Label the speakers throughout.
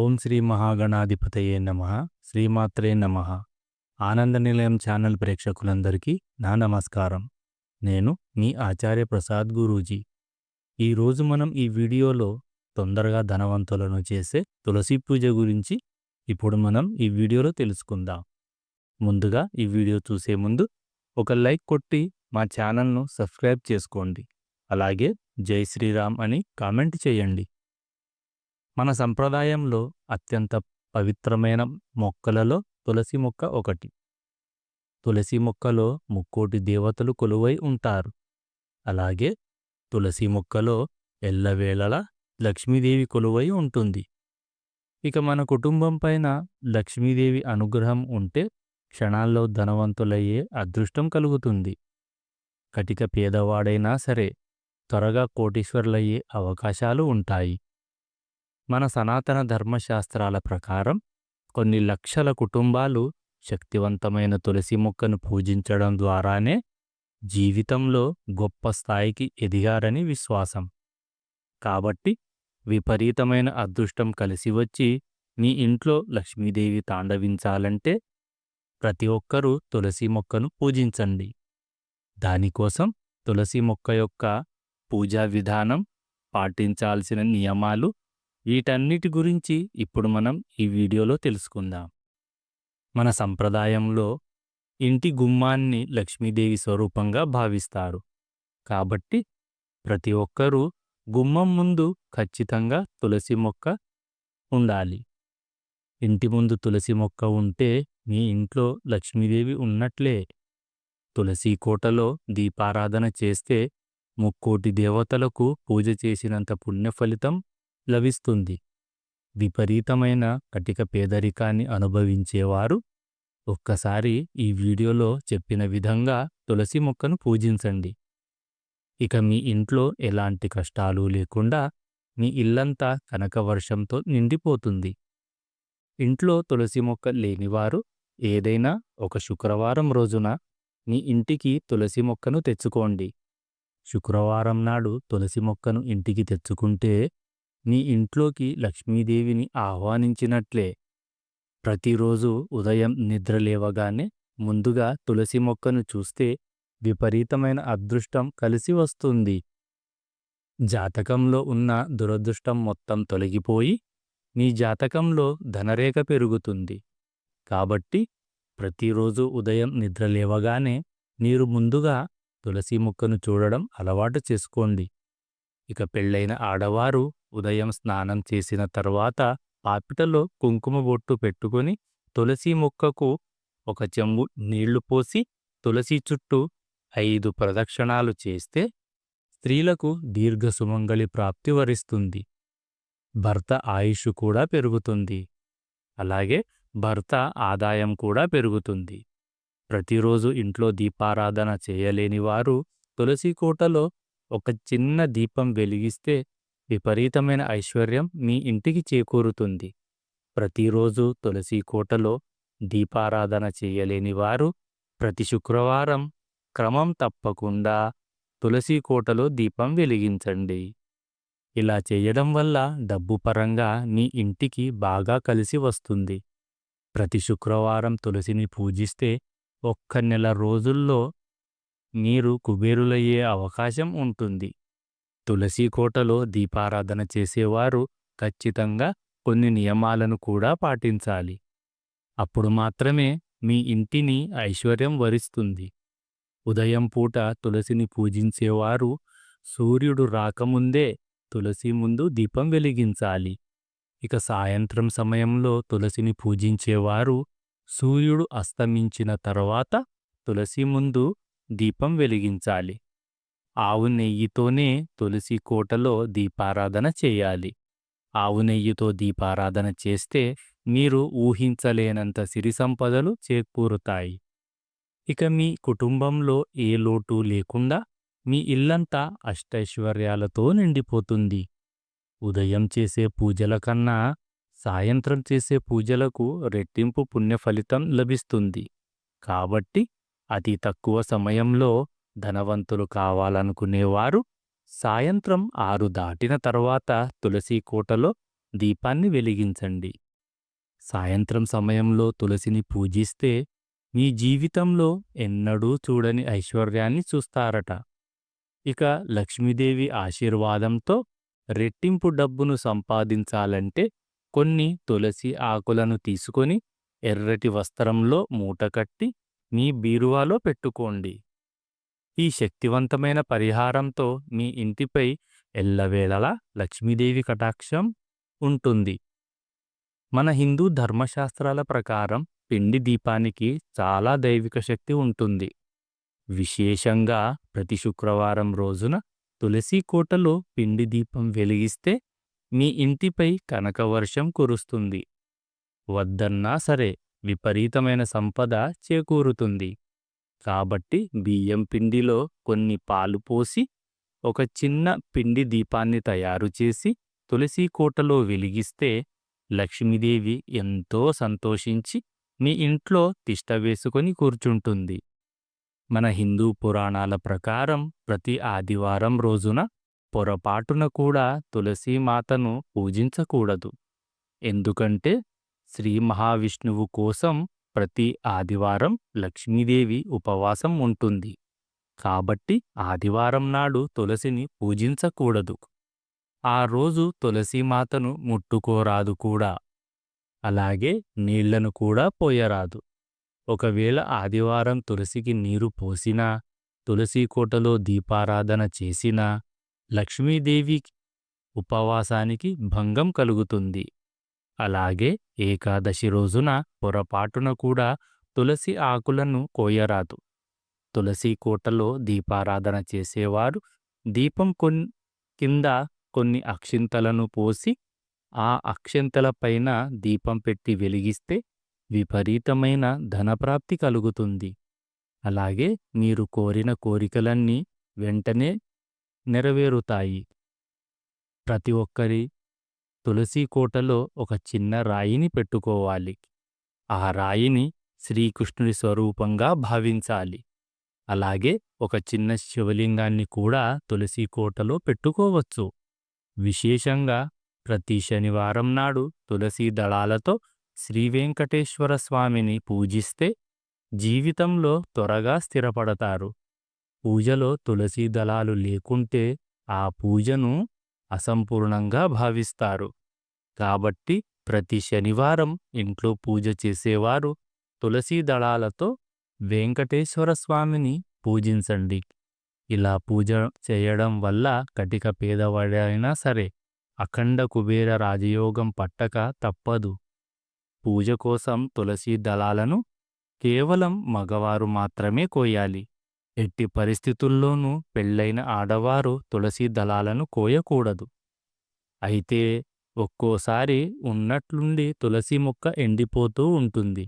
Speaker 1: ఓం శ్రీ మహాగణాధిపతయే నమ. శ్రీమాత్రే నమ. ఆనంద నిలయం ఛానల్ ప్రేక్షకులందరికీ నా నమస్కారం. నేను మీ ఆచార్య ప్రసాద్ గురూజీ. ఈరోజు మనం ఈ వీడియోలో తొందరగా ధనవంతులను చేసే తులసి పూజ గురించి ఇప్పుడు మనం ఈ వీడియోలో తెలుసుకుందాం. ముందుగా ఈ వీడియో చూసే ముందు ఒక లైక్ కొట్టి మా ఛానల్ను సబ్స్క్రైబ్ చేసుకోండి. అలాగే జై శ్రీరామ్ అని కామెంట్ చేయండి. మన సంప్రదాయంలో అత్యంత పవిత్రమైన మొక్కలలో తులసి మొక్క ఒకటి. తులసి మొక్కలో ముక్కోటి దేవతలు కొలువై ఉంటారు. అలాగే తులసి మొక్కలో ఎల్లవేళలా లక్ష్మీదేవి కొలువై ఉంటుంది. ఇక మన కుటుంబం పైన లక్ష్మీదేవి అనుగ్రహం ఉంటే క్షణాల్లో ధనవంతులయ్యే అదృష్టం కలుగుతుంది. కటిక పేదవాడైనా సరే త్వరగా కోటీశ్వర్లయ్యే అవకాశాలు ఉంటాయి. మన సనాతన ధర్మశాస్త్రాల ప్రకారం కొన్ని లక్షల కుటుంబాలు శక్తివంతమైన తులసి మొక్కను పూజించడం ద్వారానే జీవితంలో గొప్ప స్థాయికి ఎదిగారని విశ్వాసం. కాబట్టి విపరీతమైన అదృష్టం కలిసి వచ్చి మీ ఇంట్లో లక్ష్మీదేవి తాండవించాలంటే ప్రతి ఒక్కరూ తులసి మొక్కను పూజించండి. దానికోసం తులసి మొక్క యొక్క పూజా విధానం పాటించాల్సిన నియమాలు వీటన్నిటి గురించి ఇప్పుడు మనం ఈ వీడియోలో తెలుసుకుందాం. మన సంప్రదాయంలో ఇంటి గుమ్మాన్ని లక్ష్మీదేవి స్వరూపంగా భావిస్తారు. కాబట్టి ప్రతి ఒక్కరూ గుమ్మం ముందు ఖచ్చితంగా తులసి మొక్క ఉండాలి. ఇంటి ముందు తులసి మొక్క ఉంటే మీ ఇంట్లో లక్ష్మీదేవి ఉన్నట్లే. తులసి కోటలో దీపారాధన చేస్తే ముక్కోటి దేవతలకు పూజ చేసినంత పుణ్య ఫలితం లభిస్తుంది. విపరీతమైన కటిక పేదరికాన్ని అనుభవించేవారు ఒక్కసారి ఈ వీడియోలో చెప్పిన విధంగా తులసి మొక్కను పూజించండి. ఇక మీ ఇంట్లో ఎలాంటి కష్టాలు లేకుండా మీ ఇల్లంతా కనకవర్షంతో నిండిపోతుంది. ఇంట్లో తులసి మొక్క లేనివారు ఏదైనా ఒక శుక్రవారం రోజున మీ ఇంటికి తులసి మొక్కను తెచ్చుకోండి. శుక్రవారం నాడు తులసి మొక్కను ఇంటికి తెచ్చుకుంటే నీ ఇంట్లోకి లక్ష్మీదేవిని ఆహ్వానించినట్లే. ప్రతిరోజు ఉదయం నిద్రలేవగానే ముందుగా తులసి మొక్కను చూస్తే విపరీతమైన అదృష్టం కలిసి వస్తుంది. జాతకంలో ఉన్న దురదృష్టం మొత్తం తొలగిపోయి నీ జాతకంలో ధనరేఖ పెరుగుతుంది. కాబట్టి ప్రతిరోజు ఉదయం నిద్రలేవగానే మీరు ముందుగా తులసి మొక్కను చూడడం అలవాటు చేసుకోండి. ఇక పెళ్ళైన ఆడవారు ఉదయం స్నానం చేసిన తరువాత పాపిటలో కుంకుమ బొట్టు పెట్టుకొని తులసి మొక్కకు ఒక చెంబు నీళ్ళు పోసి తులసి చుట్టూ ఐదు ప్రదక్షిణాలు చేస్తే స్త్రీలకు దీర్ఘ సుమంగళి ప్రాప్తి వరిస్తుంది. భర్త ఆయుష్ కూడా పెరుగుతుంది. అలాగే భర్త ఆదాయం కూడా పెరుగుతుంది. ప్రతిరోజు ఇంట్లో దీపారాధన చేయలేని వారు తులసి కోటలో ఒక చిన్న దీపం వెలిగిస్తే విపరీతమైన ఐశ్వర్యం మీ ఇంటికి చేకూరుతుంది. ప్రతిరోజు తులసి కోటలో దీపారాధన చేయలేని వారు ప్రతి శుక్రవారం క్రమం తప్పకుండా తులసి కోటలో దీపం వెలిగించండి. ఇలా చేయడం వల్ల డబ్బు పరంగా మీ ఇంటికి బాగా కలిసి వస్తుంది. ప్రతి శుక్రవారం తులసిని పూజిస్తే ఒక్క నెల రోజుల్లో మీరు కుబేరులయ్యే అవకాశం ఉంటుంది. తులసీకోటలో దీపారాధన చేసేవారు ఖచ్చితంగా కొన్ని నియమాలను కూడా పాటించాలి. అప్పుడు మాత్రమే మీ ఇంటిని ఐశ్వర్యం వరిస్తుంది. ఉదయం పూట తులసిని పూజించేవారు సూర్యుడు రాకముందే తులసి ముందు దీపం వెలిగించాలి. ఇక సాయంత్రం సమయంలో తులసిని పూజించేవారు సూర్యుడు అస్తమించిన తర్వాత తులసి ముందు దీపం వెలిగించాలి. ఆవు నెయ్యితోనే తులసి కోటలో దీపారాధన చేయాలి. ఆవు నెయ్యితో దీపారాధన చేస్తే మీరు ఊహించలేనంత సిరి సంపదలు చేకూరుతాయి. ఇక మీ కుటుంబంలో ఏ లోటు లేకుండా మీ ఇల్లంతా అష్టైశ్వర్యాలతో నిండిపోతుంది. ఉదయం చేసే పూజల కన్నా సాయంత్రం చేసే పూజలకు రెట్టింపు పుణ్య ఫలితం లభిస్తుంది. కాబట్టి అతి తక్కువ సమయంలో ధనవంతులు కావాలనుకునేవారు. సాయంత్రం ఆరు దాటిన తర్వాత తులసీకోటలో దీపాన్ని వెలిగించండి. సాయంత్రం సమయంలో తులసిని పూజిస్తే మీ జీవితంలో ఎన్నడూ చూడని ఐశ్వర్యాన్ని చూస్తారట. ఇక లక్ష్మీదేవి ఆశీర్వాదంతో రెట్టింపు డబ్బును సంపాదించాలంటే కొన్ని తులసి ఆకులను తీసుకొని ఎర్రటి వస్త్రంలో మూటకట్టి మీ బీరువాలో పెట్టుకోండి. ఈ శక్తివంతమైన పరిహారంతో మీ ఇంటిపై ఎల్లవేళలా లక్ష్మీదేవి కటాక్షం ఉంటుంది. మన హిందూ ధర్మశాస్త్రాల ప్రకారం పిండి దీపానికి చాలా దైవిక శక్తి ఉంటుంది. విశేషంగా ప్రతి శుక్రవారం రోజున తులసి కోటలో పిండి దీపం వెలిగిస్తే మీ ఇంటిపై కనకవర్షం కురుస్తుంది. వద్దన్నా సరే విపరీతమైన సంపద చేకూరుతుంది. కాబట్టి బియ్యం పిండిలో కొన్ని పాలు పోసి ఒక చిన్న పిండి దీపాన్ని తయారు చేసి తులసి కోటలో వెలిగిస్తే లక్ష్మీదేవి ఎంతో సంతోషించి మీ ఇంట్లో తిష్ట వేసుకొని కూర్చుంటుంది. మన హిందూ పురాణాల ప్రకారం ప్రతి ఆదివారం రోజున పొరపాటున కూడా తులసీమాతను పూజించకూడదు. ఎందుకంటే శ్రీ మహావిష్ణువు కోసం ప్రతి ఆదివారం లక్ష్మీదేవి ఉపవాసం ఉంటుంది. కాబట్టి ఆదివారం నాడు తులసిని పూజించకూడదు. ఆ రోజు తులసీమాతను ముట్టుకోరాదు కూడా. అలాగే నీళ్ళను కూడా పోయరాదు. ఒకవేళ ఆదివారం తులసికి నీరు పోసినా తులసి కోటలో దీపారాధన చేసినా లక్ష్మీదేవి ఉపవాసానికి భంగం కలుగుతుంది. అలాగే ఏకాదశి రోజున పొరపాటున కూడా తులసి ఆకులను కోయరాదు. తులసి కోటలో దీపారాధన చేసేవారు దీపం కొన్ కింద కొన్ని అక్షింతలను పోసి ఆ అక్షింతలపైన దీపం పెట్టి వెలిగిస్తే విపరీతమైన ధనప్రాప్తి కలుగుతుంది. అలాగే మీరు కోరిన కోరికలన్నీ వెంటనే నెరవేరుతాయి. ప్రతి ఒక్కరి తులసి కోటలో ఒక చిన్న రాయిని పెట్టుకోవాలి. ఆ రాయిని శ్రీకృష్ణుడి స్వరూపంగా భావించాలి. అలాగే ఒక చిన్న శివలింగాన్ని కూడా తులసి కోటలో పెట్టుకోవచ్చు. విశేషంగా ప్రతి శనివారం నాడు తులసి దళాలతో శ్రీవెంకటేశ్వర స్వామిని పూజిస్తే జీవితంలో త్వరగా స్థిరపడతారు. పూజలో తులసీ దళాలు లేకుంటే ఆ పూజను అసంపూర్ణంగా భావిస్తారు. కాబట్టి ప్రతి శనివారం ఇంట్లో పూజ చేసేవారు తులసీ దళాలతో వెంకటేశ్వర స్వామిని పూజించండి. ఇలా పూజ చేయడం వల్ల కటిక పేదవాడైనా సరే అఖండ కుబేర రాజయోగం పట్టక తప్పదు. పూజ కోసం తులసీ దళాలను కేవలం మగవారు మాత్రమే కోయాలి. ఎట్టి పరిస్థితుల్లోనూ పెళ్ళైన ఆడవారు తులసీ దళాలను కోయకూడదు. అయితే ఒక్కోసారి ఉన్నట్లుండి తులసి మొక్క ఎండిపోతూ ఉంటుంది.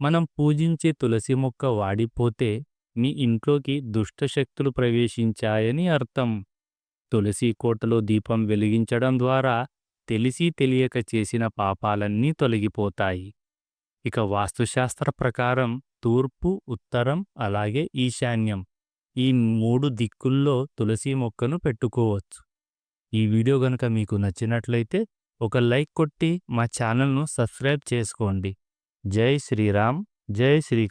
Speaker 1: మనం పూజించే తులసి మొక్క వాడిపోతే మీ ఇంట్లోకి దుష్టశక్తులు ప్రవేశించాయని అర్థం. తులసి కోటలో దీపం వెలిగించడం ద్వారా తెలిసి తెలియక చేసిన పాపాలన్నీ తొలగిపోతాయి. ఇక వాస్తుశాస్త్ర ప్రకారం తూర్పు ఉత్తరం అలాగే ఈశాన్యం. ఈ మూడు దిక్కుల్లో తులసి మొక్కను పెట్టుకోవచ్చు. ఈ వీడియో గనుక మీకు నచ్చినట్లయితే ఒక లైక్ కొట్టి మా ఛానల్ను సబ్స్క్రైబ్ చేసుకోండి. జై శ్రీరామ్ జై శ్రీ